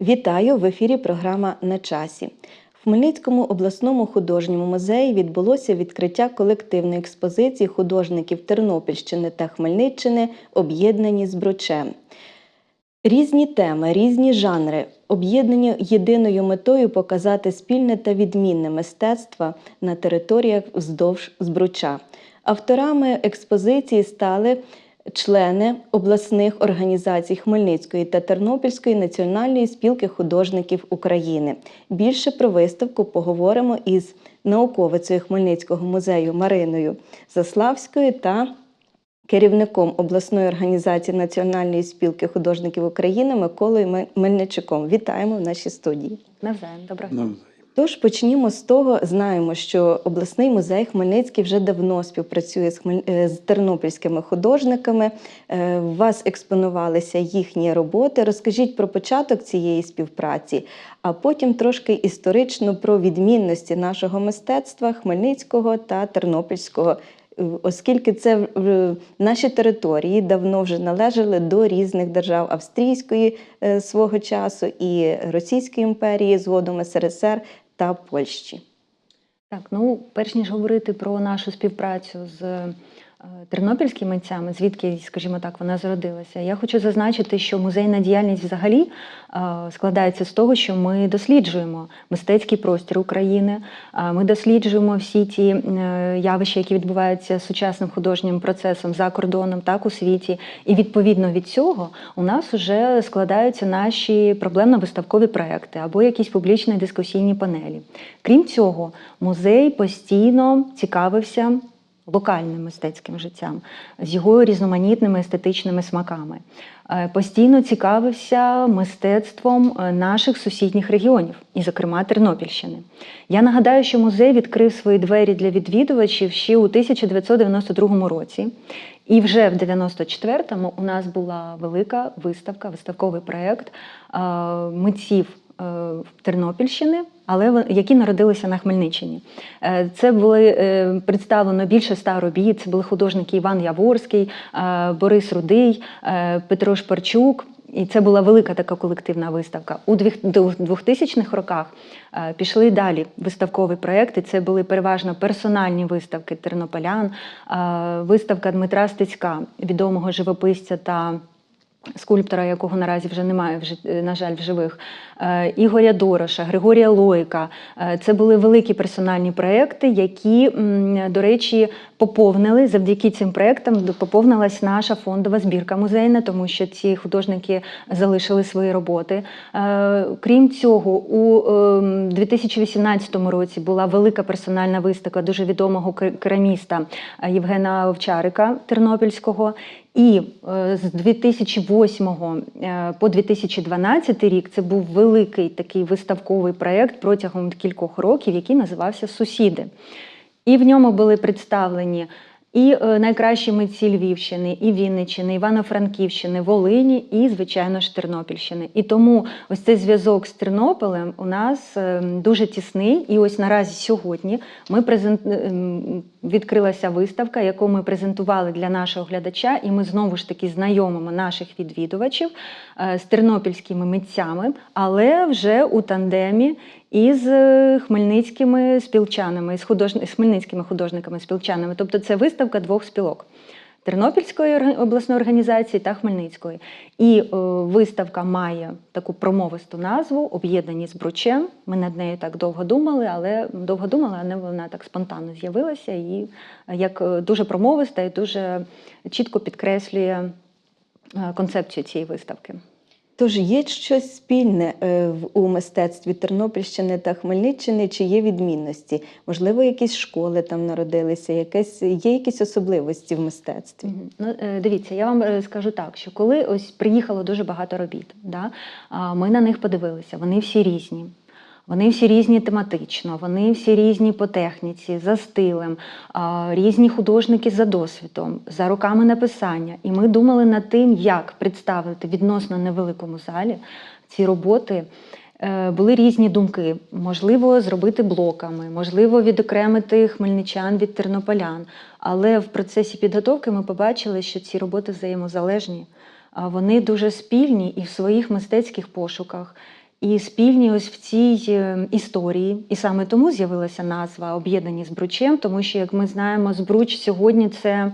Вітаю в ефірі програма На часі. В Хмельницькому обласному художньому музеї відбулося відкриття колективної експозиції художників Тернопільщини та Хмельниччини, об'єднані з бручем. Різні теми, різні жанри, об'єднані єдиною метою показати спільне та відмінне мистецтво на територіях вздовж збруча. Авторами експозиції стали члени обласних організацій Хмельницької та Тернопільської національної спілки художників України. Більше про виставку поговоримо із науковицею Хмельницького музею Мариною Заславською та керівником обласної організації Національної спілки художників України Миколою Мельничуком. Вітаємо в нашій студії. Навзаєм, доброго дня. Тож почнімо з того. Знаємо, що обласний музей Хмельницький вже давно співпрацює з, Хмель... е, з тернопільськими художниками. Е, У вас експонувалися їхні роботи. Розкажіть про початок цієї співпраці, а потім трошки історично про відмінності нашого мистецтва Хмельницького та Тернопільського. Е, Оскільки це наші території давно вже належали до різних держав Австрійської свого часу і Російської імперії, згодом СРСР та Польщі. Так, ну перш ніж говорити про нашу співпрацю з тернопільськими митцями, звідки, скажімо так, вона зародилася, я хочу зазначити, що музейна діяльність взагалі е, складається з того, що ми досліджуємо мистецький простір України, е, ми досліджуємо всі ті е, явища, які відбуваються сучасним художнім процесом за кордоном, так у світі. І відповідно від цього у нас вже складаються наші проблемно-виставкові проекти або якісь публічні дискусійні панелі. Крім цього, музей постійно цікавився локальним мистецьким життям з його різноманітними естетичними смаками. Е, Постійно цікавився мистецтвом е, наших сусідніх регіонів, і, зокрема, Тернопільщини. Я нагадаю, що музей відкрив свої двері для відвідувачів ще у 1992 році. І вже в 94-му у нас була велика виставка, виставковий проєкт е, митців Тернопільщини, але які народилися на Хмельниччині. Е, Це були е, представлено більше ста робіт. Це були художники Іван Яворський, е, Борис Рудий, е, Петро Шпарчук. І це була велика така колективна виставка. У 2000-х роках е, пішли далі виставкові проекти. Це були переважно персональні виставки тернополян, е, виставка Дмитра Стецька, відомого живописця та скульптора, якого наразі вже немає, на жаль, в живих, е, Ігоря Дороша, Григорія Лойка. Е, Це були великі персональні проекти, які, до речі, поповнили завдяки цим проектам. Поповнилась наша фондова збірка музейна, тому що ці художники залишили свої роботи. Е, Крім цього, у ем, 2018 році була велика персональна виставка дуже відомого кер- кераміста е, Євгена Овчарика Тернопільського. І е, з 2008 е, по 2012 рік це був великий такий виставковий проєкт протягом кількох років, який називався Сусіди. І в ньому були представлені і е, найкращі митці Львівщини, і Вінниччини, Івано-Франківщини, Волині і, звичайно ж, Тернопільщини. І тому ось цей зв'язок з Тернополем у нас е, дуже тісний. І ось наразі сьогодні ми презент... ем, відкрилася виставка, яку ми презентували для нашого глядача, і ми знову ж таки знайомимо наших відвідувачів е, з тернопільськими митцями, але вже у тандемі із е, хмельницькими спілчанами, з, худож... з хмельницькими художниками-спілчанами. Тобто це виставка двох спілок. Тернопільської обласної організації та Хмельницької. І е, виставка має таку промовисту назву Об'єднані з бручем. Ми над нею так довго думали, але довго думали, але вона так спонтанно з'явилася і е, як е, дуже промовиста і дуже чітко підкреслює концепцію цієї виставки. Тож є щось спільне е, у мистецтві Тернопільщини та Хмельниччини, чи є відмінності? Можливо, якісь школи там народилися, якесь, є якісь особливості в мистецтві? Ну, е, дивіться, я вам е, скажу так, що коли ось приїхало дуже багато робіт, да, ми на них подивилися, вони всі різні. Вони всі різні тематично, вони всі різні по техніці, за стилем, різні художники за досвідом, за роками написання. І ми думали над тим, як представити відносно невеликому залі ці роботи. Е, Були різні думки. Можливо, зробити блоками, можливо, відокремити хмельничан від тернополян. Але в процесі підготовки ми побачили, що ці роботи взаємозалежні. Вони дуже спільні і в своїх мистецьких пошуках, і спільні ось в цій е, історії. І саме тому з'явилася назва Об'єднані з Бручем, тому що, як ми знаємо, Збруч сьогодні це е,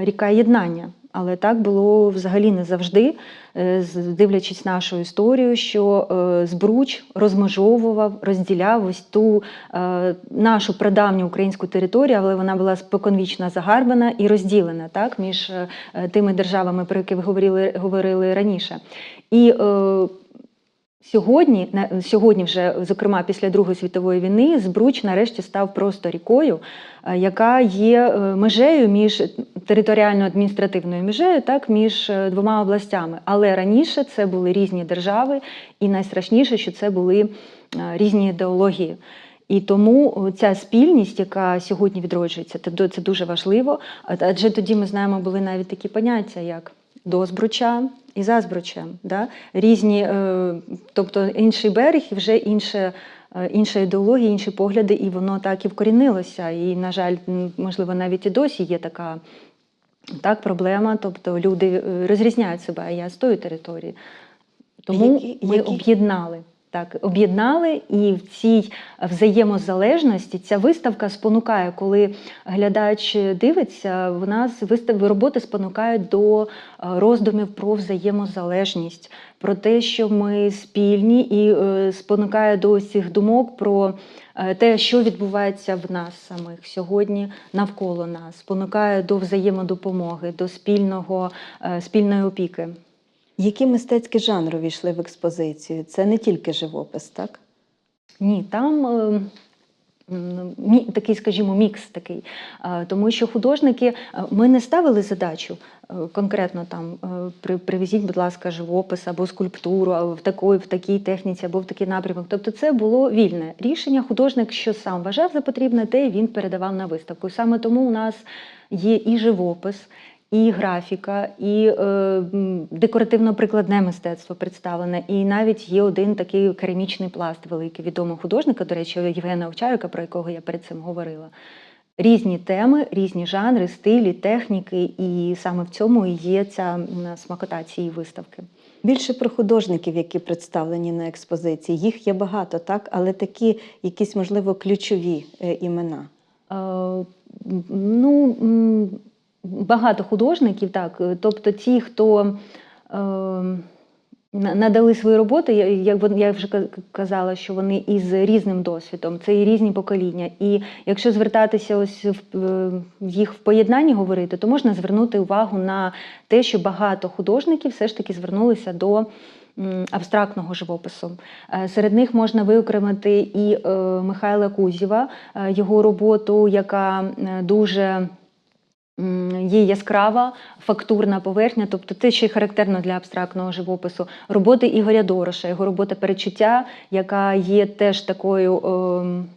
ріка єднання. Але так було взагалі не завжди, Е, дивлячись нашу історію, що Збруч розмежовував, розділяв ось ту нашу прадавню українську територію, але вона була споконвічно загарбана і розділена так, між тими державами, про які ви говорили, говорили раніше. І Сьогодні, сьогодні, вже, зокрема, після Другої світової війни, Збруч нарешті став просто рікою, е, яка є е, межею між територіально-адміністративною межею, так, між е, двома областями. Але раніше це були різні держави, і найстрашніше, що це були різні ідеології. І тому ця спільність, яка сьогодні відроджується, це дуже важливо. Адже тоді ми знаємо, були навіть такі поняття, як до Збруча і за Збручем. Да? Різні, е, тобто інший берег і вже інше. е, Інша ідеологія, інші погляди, і воно так і вкорінилося. І, на жаль, можливо, навіть і досі є така так, проблема. Тобто люди е, розрізняють себе, а я з тої території. Тому Які- ми які- об'єднали. Так, об'єднали, і в цій взаємозалежності ця виставка спонукає, коли глядач дивиться, вона з вистав роботи спонукають до е, роздумів про взаємозалежність, про те, що ми спільні, і е, спонукає до цих думок про е, те, що відбувається в нас самих сьогодні навколо нас, спонукає до взаємодопомоги, до спільного, е, спільної опіки. Які мистецькі жанри війшли в експозицію? Це не тільки живопис, так? Ні, там е, такий, скажімо, мікс такий. Тому що художники, е, ми не ставили задачу е, конкретно там привезіть, будь ласка, живопис або скульптуру, або в такої, в такій техніці, або в такий напрямок. Тобто це було вільне рішення. Художник, що сам вважав за потрібне, те він передавав на виставку. Саме тому у нас є і живопис. І графіка, і е, декоративно-прикладне мистецтво представлене. І навіть є один такий керамічний пласт великий відомого художника, до речі, Євгена Овчарика, про якого я перед цим говорила. Різні теми, різні жанри, стилі, техніки, і саме в цьому і є ця смакота цієї виставки. Більше про художників, які представлені на експозиції. Їх є багато, так, але такі якісь, можливо, ключові е, імена. Е, Ну, багато художників, так. е, Тобто ті, хто е, надали свої роботи, як я вже казала, що вони із різним досвідом, це і різні покоління. І якщо звертатися ось в е, їх в поєднанні говорити, то можна звернути увагу на те, що багато художників все ж таки звернулися до абстрактного живопису. Е, Серед них можна виокремити і Михайла Кузєва, його роботу, яка дуже є яскрава, фактурна поверхня, тобто те, що й характерно для абстрактного живопису. Роботи Ігоря Дороша, його робота перечуття, яка є теж такою. е,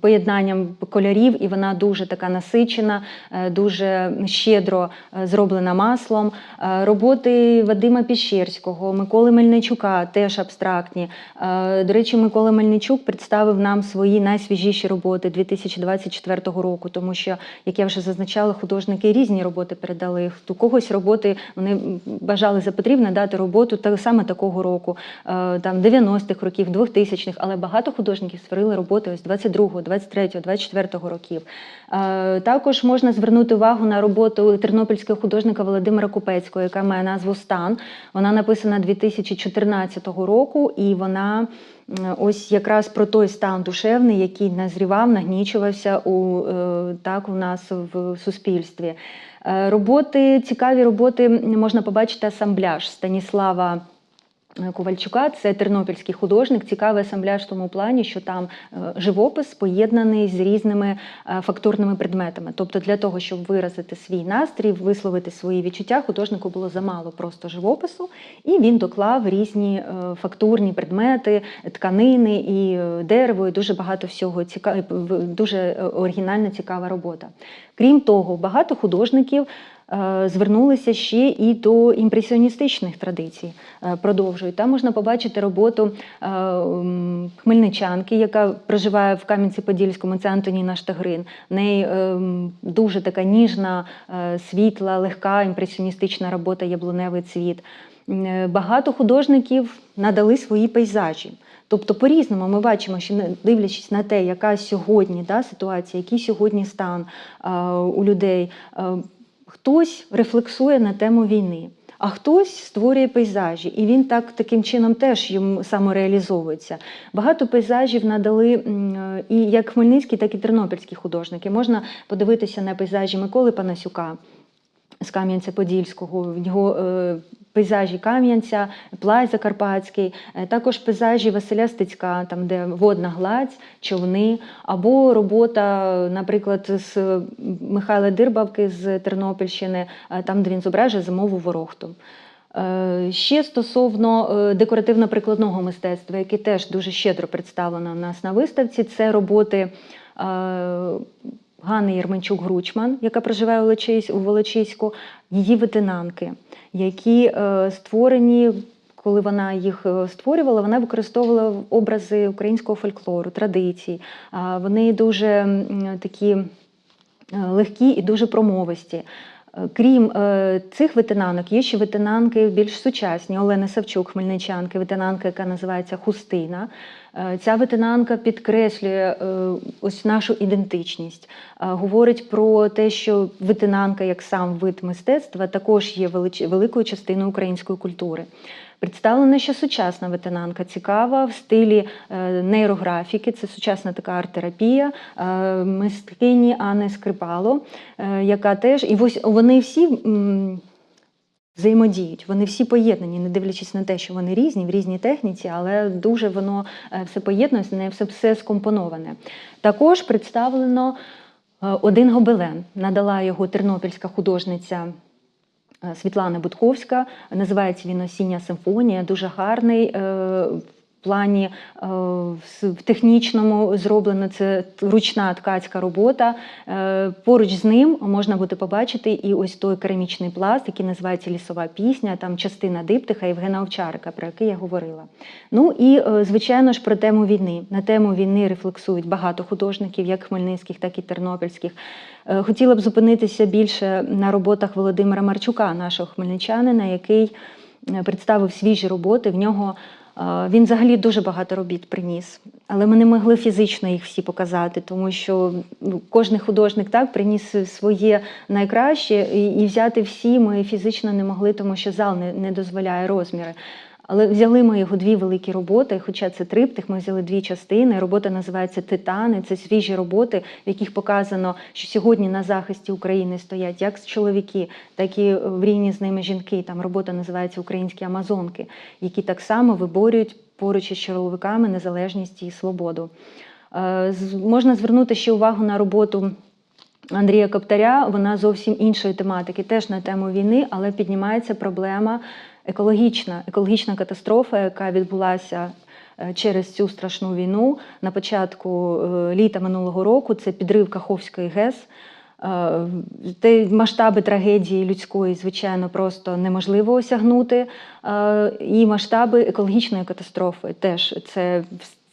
Поєднанням кольорів, і вона дуже така насичена, е, дуже щедро е, зроблена маслом. Е, Роботи Вадима Піщерського, Миколи Мельничука теж абстрактні. Е, До речі, Микола Мельничук представив нам свої найсвіжіші роботи 2024 року, тому що, як я вже зазначала, художники різні роботи передали. У когось роботи вони бажали за потрібне дати роботу саме такого року, е, там 90-х років, 2000-х, але багато художників створили роботи ось 22-го, 23-го, 24-го років. Е, Також можна звернути увагу на роботу тернопільського художника Володимира Купецького, яка має назву Стан. Вона написана 2014 року, і вона ось якраз про той стан душевний, який назрівав, нагнічувався у е, так у нас в суспільстві. Е, Роботи, цікаві роботи можна побачити асамбляж Станіслава. Ковальчука це тернопільський художник, цікавий асамбляж в тому плані, що там е, живопис поєднаний з різними е, фактурними предметами. Тобто, для того, щоб виразити свій настрій, висловити свої відчуття, художнику було замало просто живопису, і він доклав різні е, фактурні предмети, тканини і е, дерево, і дуже багато всього цікавого, дуже е, оригінальна, цікава робота. Крім того, багато художників. Е, Звернулися ще і до імпресіоністичних традицій. Е, Продовжують. Там можна побачити роботу е, хмельничанки, яка проживає в Кам'янці-Подільському, це Антоніна Штагрин. В неї дуже така ніжна, світла, легка імпресіоністична робота Яблуневий цвіт. Багато художників надали свої пейзажі. Тобто, по-різному ми бачимо, що дивлячись на те, яка сьогодні да, ситуація, який сьогодні стан а, у людей, а, хтось рефлексує на тему війни. А хтось створює пейзажі, і він так таким чином теж йому самореалізовується. Багато пейзажів надали і як хмельницькі, так і тернопільські художники. Можна подивитися на пейзажі Миколи Панасюка з Кам'янця-Подільського, його е, пейзажі Кам'янця, Плай Закарпатський, е, також пейзажі Василя Стецька, там де водна гладь, човни, або робота, наприклад, з Михайла Дирбавки з Тернопільщини, е, там, де він зображує зимову ворохту. Е, Ще стосовно декоративно-прикладного мистецтва, яке теж дуже щедро представлено у нас на виставці, це роботи Ганни Єрменчук-Гручман, яка проживає у Волочиськ- у Волочиську, її ветенанки, які е, створені. Коли вона їх е, створювала, вона використовувала образи українського фольклору, традицій. Вони дуже такі е, легкі і дуже промовисті. Е, Крім е, цих ветенанок, є ще ветенанки більш сучасні. Олена Савчук, хмельничанка, ветенанка, яка називається Хустина. Е, Ця ветенанка підкреслює ось нашу ідентичність, говорить про те, що ветенанка, як сам вид мистецтва, також є велич- великою частиною української культури. Представлена ще сучасна ветенанка, цікава в стилі е, нейрографіки, це сучасна така арт-терапія, е, мисткині Анни Скрипало, е, яка теж і ось вони всі. Взаємодіють, вони всі поєднані, не дивлячись на те, що вони різні в різній техніці, але дуже воно все поєднується, не все, все скомпоноване. Також представлено один гобелен. Надала його тернопільська художниця Світлана Будковська. Називається він Осіння симфонія. Дуже гарний. Плані е, в технічному зроблено це ручна ткацька робота. Е, Поруч з ним можна буде побачити і ось той керамічний пласт, який називається Лісова пісня, там частина диптиха Євгена Овчарика, про який я говорила. Ну і е, звичайно ж про тему війни. На тему війни рефлексують багато художників, як хмельницьких, так і тернопільських. Хотіла б зупинитися більше на роботах Володимира Марчука, нашого хмельничанина, який представив свіжі роботи. В нього він взагалі дуже багато робіт приніс, але ми не могли фізично їх всі показати, тому що ну, кожен художник так приніс своє найкраще, і, взяти всі ми фізично не могли, тому що зал не дозволяє розміри. Але взяли ми його дві великі роботи, хоча це триптих, ми взяли дві частини. Робота називається Титани. Це свіжі роботи, в яких показано, що сьогодні на захисті України стоять як чоловіки, так і в рівні з ними жінки. Там робота називається Українські Амазонки, які так само виборюють поруч із чоловіками незалежність і свободу. Е, Можна звернути ще увагу на роботу. Андрія Коптаря, вона зовсім іншої тематики, теж на тему війни, але піднімається проблема екологічна, екологічна катастрофа, яка відбулася е, через цю страшну війну на початку е, літа минулого року. Це підрив Каховської ГЕС. Е, масштаби трагедії людської, звичайно, просто неможливо осягнути. І масштаби екологічної катастрофи теж це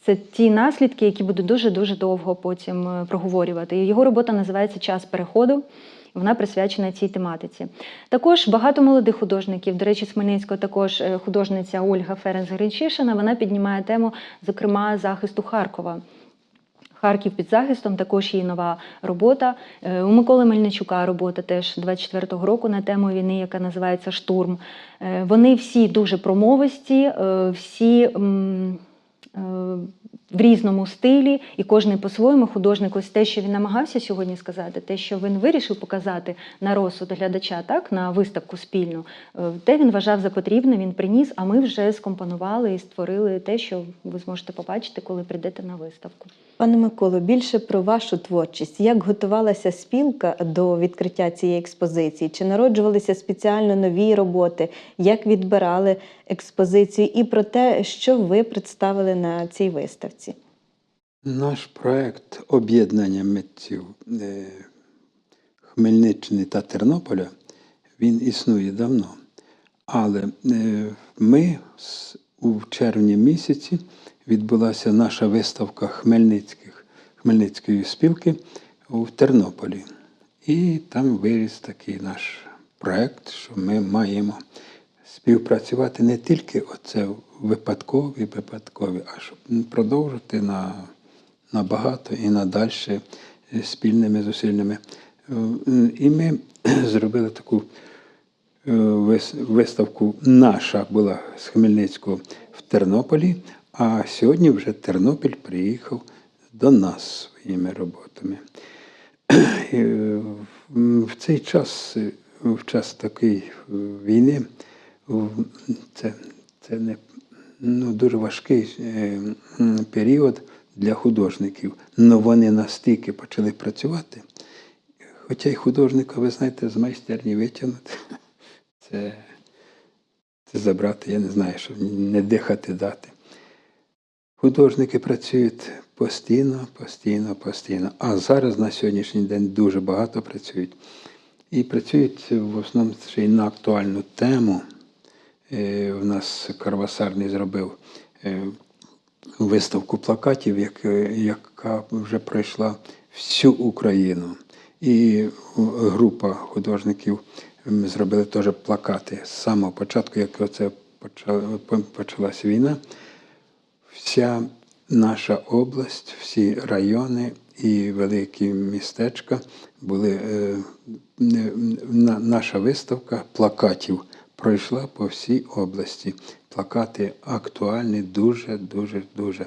це ті наслідки, які будуть дуже дуже довго потім проговорювати. Його робота називається Час переходу. Вона присвячена цій тематиці. Також багато молодих художників. До речі, з Хмельницького також е, художниця Ольга Ференц Гринчишина. Вона піднімає тему, зокрема, захисту Харкова. Харків під захистом також її нова робота. Е, У Миколи Мельничука робота теж 24-го року на тему війни, яка називається Штурм. Е, Вони всі дуже промовисті, всі. В різному стилі, і кожен по-своєму художник, ось те, що він намагався сьогодні сказати, те, що він вирішив показати на розсуд глядача, так на виставку спільну, е, те він вважав за потрібне, він приніс. А ми вже скомпонували і створили те, що ви зможете побачити, коли прийдете на виставку. Пане Миколо, більше про вашу творчість. Як готувалася спілка до відкриття цієї експозиції? Чи народжувалися спеціально нові роботи? Як відбирали експозицію? І про те, що ви представили на цій виставці? Наш проект об'єднання митців е, Хмельниччини та Тернополя він існує давно. Але е, ми у червні місяці відбулася наша виставка Хмельницьких, Хмельницької спілки у Тернополі. І там виріс такий наш проект, що ми маємо співпрацювати не тільки оце випадкові, випадкові, а щоб продовжити на, на багато і надальше е, спільними зусиллями. Е, І ми зробили таку е, виставку наша була з Хмельницького в Тернополі, а сьогодні вже Тернопіль приїхав до нас своїми роботами. І, в- цей час, в час такої війни, це, це не ну, дуже важкий період для художників. але вони настільки почали працювати. Хоча й художника, ви знаєте, з майстерні витягнути, це, це забрати, я не знаю, що не дихати дати. Художники працюють постійно, постійно, постійно. А зараз на сьогоднішній день дуже багато працюють. І працюють в основному ще й на актуальну тему. Е, У нас Карвасарний зробив е, виставку плакатів, яка вже пройшла всю Україну. І група художників зробили теж плакати з самого початку, як почала- почалася війна вся наша область, всі райони і великі містечка були. е, Наша виставка плакатів пройшла по всій області. Плакати актуальні, дуже, дуже, дуже.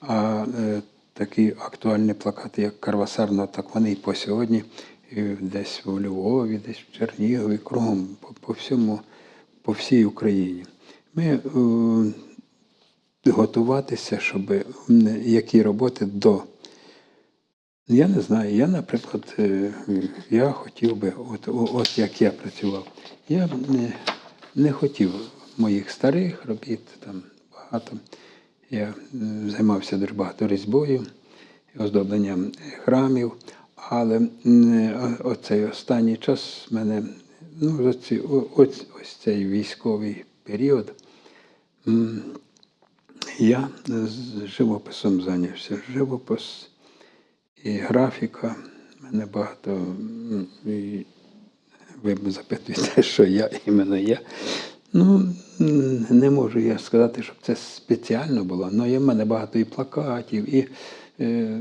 А е, такі актуальні плакати, як Карвасарно, так вони і по сьогодні, і десь у Львові, десь в Чернігові, кругом, по, по всьому, по всій Україні. Ми е, готуватися, щоб які роботи до. Я не знаю, я, наприклад, е, я хотів би, от, от як я працював, я не, не хотів моїх старих робіт, там багато. Я займався дуже багато різьбою, оздобленням храмів, але оцей останній час мене, ну, оці, ось, ось цей військовий період. я з живописом зайнявся. Живопис і графіка. Мене багато. ви запитуєте, що я іменно я. Ну, не можу я сказати, щоб це спеціально було, але є в мене багато і плакатів, і е,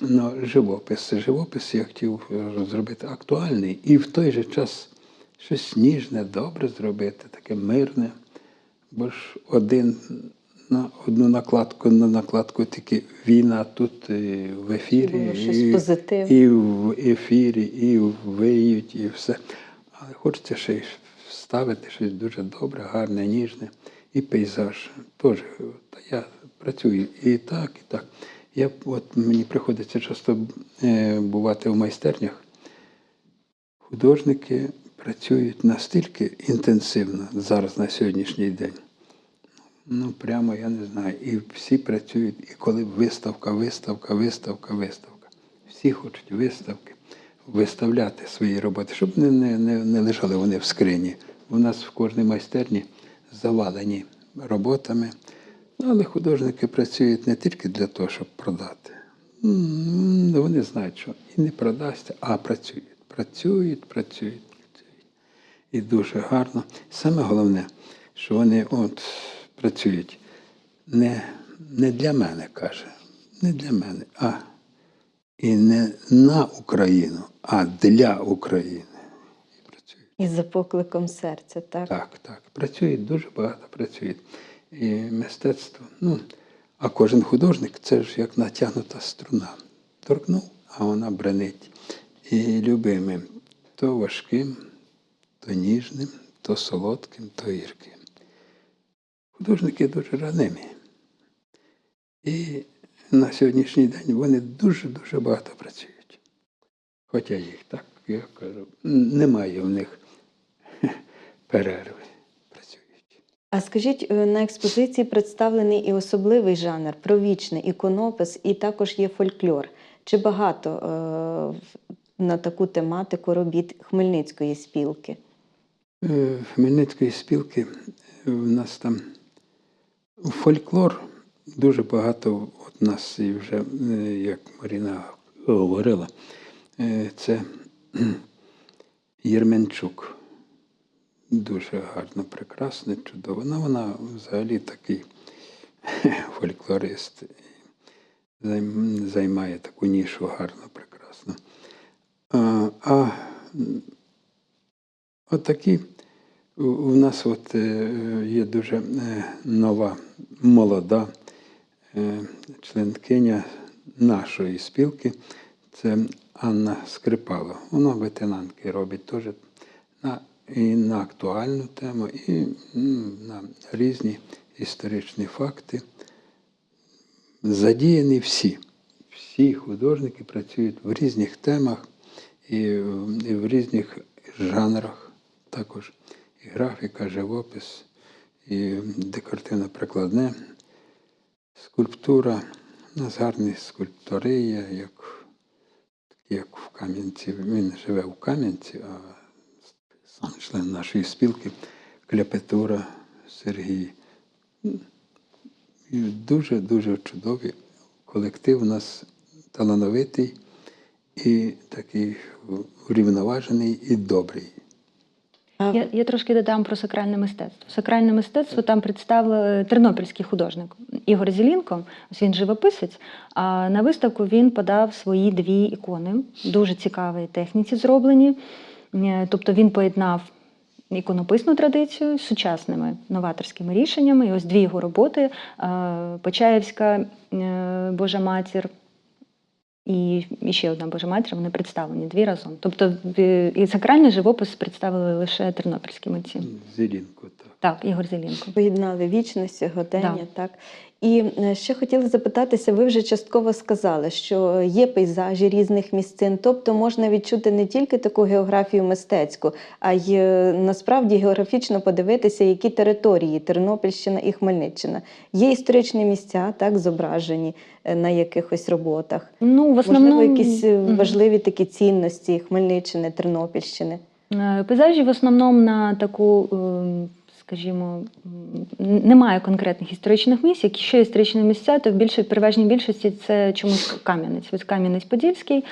ну, живопис. Живопис я хотів е, зробити актуальний і в той же час щось ніжне, добре зробити, таке мирне. Бо ж один на одну накладку на накладку тільки війна тут і в ефірі, щось і, позитивне. і в ефірі, і виють, і все. Але хочеться ще й вставити щось дуже добре, гарне, ніжне. І пейзаж. Та я працюю і так, і так. Я, от мені приходиться часто е, бувати в майстернях. Художники працюють настільки інтенсивно зараз на сьогоднішній день. Ну, прямо я не знаю. І всі працюють, і коли виставка, виставка, виставка, виставка. Всі хочуть виставки, виставляти свої роботи, щоб не, не, не лежали вони в скрині. У нас в кожній майстерні завалені роботами. Ну, але художники працюють не тільки для того, щоб продати. Вони знають, що і не продасться, а працюють. Працюють, працюють, працюють. І дуже гарно. Саме головне, що вони от працюють не, не для мене, каже, не для мене, а і не на Україну, а для України. І за покликом серця, так? Так, так. Працюють, дуже багато працюють. І мистецтво. Ну, а кожен художник це ж як натягнута струна. Торкнув, а вона бренить. І любимим то важким, то ніжним, то солодким, то гірким. Художники дуже ранимі. І на сьогоднішній день вони дуже-дуже багато працюють. Хоча їх так, я кажу, немає в них перерви. Працюють. А скажіть, е, на експозиції представлений і особливий жанр провічний іконопис, і також є фольклор. Чи багато е, на таку тематику робіт Хмельницької спілки? Е, Хмельницької спілки е, в нас там фольклор дуже багато. От нас і вже, як Маріна говорила, е, це Єрменчук. дуже гарно, прекрасно, чудово. Ну, вона взагалі такий фольклорист. Займає таку нішу гарно, прекрасно. А, а от такі у нас от е, є дуже е, нова, молода е, членкиня нашої спілки. Це Анна Скрипало. Вона ветенанки робить теж на, і на актуальну тему, і на різні історичні факти. Задіяні всі. Всі художники працюють в різних темах і в різних жанрах також. І графіка, живопис, і декоративно-прикладне, скульптура. У нас гарні скульптори є, як, як в Кам'янці. Він живе в Кам'янці, а сам член нашої спілки Кляпетура Сергій. І дуже-дуже чудовий колектив у нас талановитий і такий урівноважений і добрий. Я, я трошки додам про сакральне мистецтво. Сакральне мистецтво там представив тернопільський художник Ігор Зілінко, ось він живописець. А на виставку він подав свої дві ікони, дуже цікавій техніці зроблені. Е, Тобто він поєднав іконописну традицію з сучасними новаторськими рішеннями. І ось дві його роботи: е, Почаївська е, Божа матір і, ще одна Божа матір, вони представлені дві разом. Тобто і сакральний живопис представили лише тернопільські митці. Зелінко, так. Так, Ігор Зелінко. Поєднали вічність, сьогодення, Да. так. І е, ще хотіла запитатися, ви вже частково сказали, що є пейзажі різних місцин, тобто можна відчути не тільки таку географію мистецьку, а й е, насправді географічно подивитися, які території Тернопільщина і Хмельниччина. Є історичні місця, так, зображені е, на якихось роботах. Ну, в основному Можливо, якісь важливі такі цінності Хмельниччини, Тернопільщини. Пейзажі в основному на таку, ем, скажімо, немає конкретних історичних місць. Якщо історичні місця, то в більшій переважній більшості це чомусь Кам'янець, ось Кам'янець-Подільський.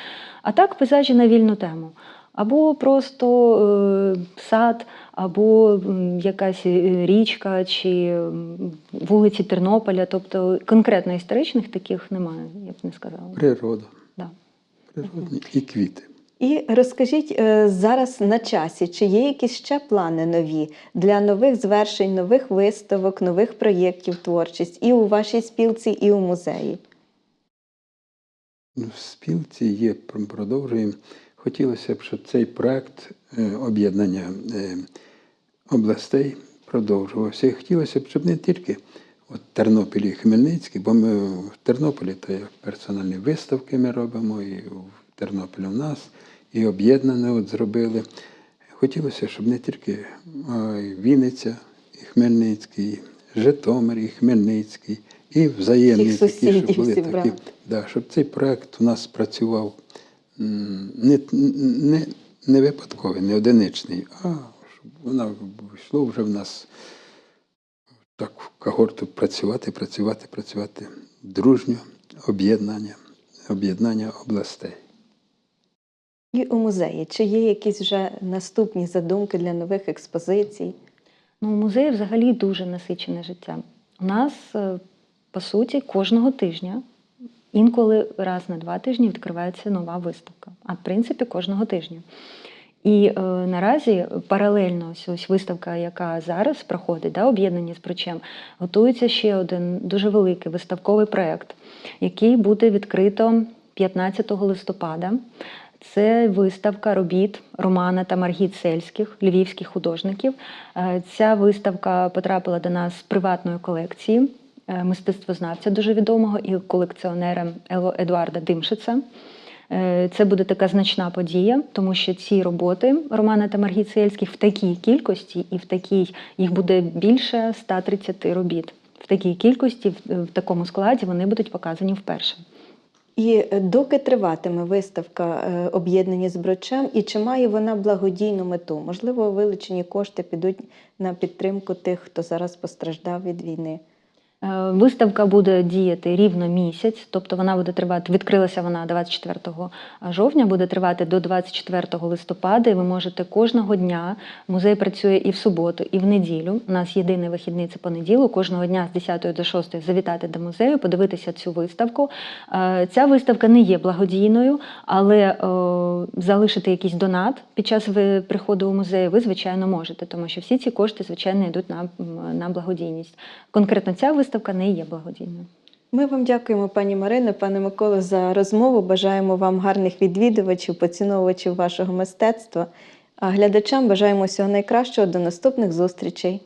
А так пейзажі на вільну тему. Або просто е, сад, або якась е, річка чи вулиці Тернополя. Тобто конкретно історичних таких немає, я б не сказала. Природа, Да. природні і квіти. І розкажіть е, зараз на часі, чи є якісь ще плани нові для нових звершень, нових виставок, нових проєктів творчість і у вашій спілці, і у музеї? В спілці є, продовжуємо. Хотілося б, щоб цей проект е, об'єднання е, областей продовжувався. І хотілося б, щоб не тільки от Тернопіль і Хмельницький, бо ми в Тернополі то персональні виставки ми робимо, і в Тернополі в нас, і об'єднане от зробили. Хотілося, щоб не тільки Вінниця, і Хмельницький, і Житомир, і Хмельницький, і взаємні такі, щоб були такі, да, щоб цей проект у нас працював не, не, не випадковий, не одиничний, а щоб вона йшло вже в нас так в когорту працювати, працювати, працювати дружньо, об'єднання, об'єднання областей. І у музеї. Чи є якісь вже наступні задумки для нових експозицій? Ну, у музеї взагалі дуже насичене життя. У нас, е, по суті, кожного тижня, інколи раз на два тижні відкривається нова виставка. А в принципі, кожного тижня. І е, наразі паралельно ось, ось виставка, яка зараз проходить, да, об'єднані з прочем, готується ще один дуже великий виставковий проєкт, який буде відкрито 15 листопада. Це виставка робіт Романа та Маргіт Сельських, львівських художників. Е, Ця виставка потрапила до нас з приватної колекції е, мистецтвознавця дуже відомого і колекціонера Едуарда Димшица. Е, Це буде така значна подія, тому що ці роботи Романа та Маргіт Сельських в такій кількості і в такій їх буде більше 130 робіт. В такій кількості, в такому складі вони будуть показані вперше. І е, доки триватиме виставка об'єднання об'єднані з брочем, і чи має вона благодійну мету? Можливо, вилучені кошти підуть на підтримку тих, хто зараз постраждав від війни. Е, Виставка буде діяти рівно місяць, тобто вона буде тривати. Відкрилася вона 24 жовтня, буде тривати до 24 листопада. Ви можете кожного дня. Музей працює і в суботу, і в неділю. У нас єдиний вихідний це понеділок. Кожного дня з 10 до 6 завітати до музею, подивитися цю виставку. Е, Ця виставка не є благодійною, але е, залишити якийсь донат під час приходу у музей ви звичайно можете, тому що всі ці кошти звичайно йдуть на, на благодійність. Конкретно ця виставка не є благодійною. Ми вам дякуємо, пані Марино, пане Миколо, за розмову. Бажаємо вам гарних відвідувачів, поціновувачів вашого мистецтва. А глядачам бажаємо всього найкращого до наступних зустрічей.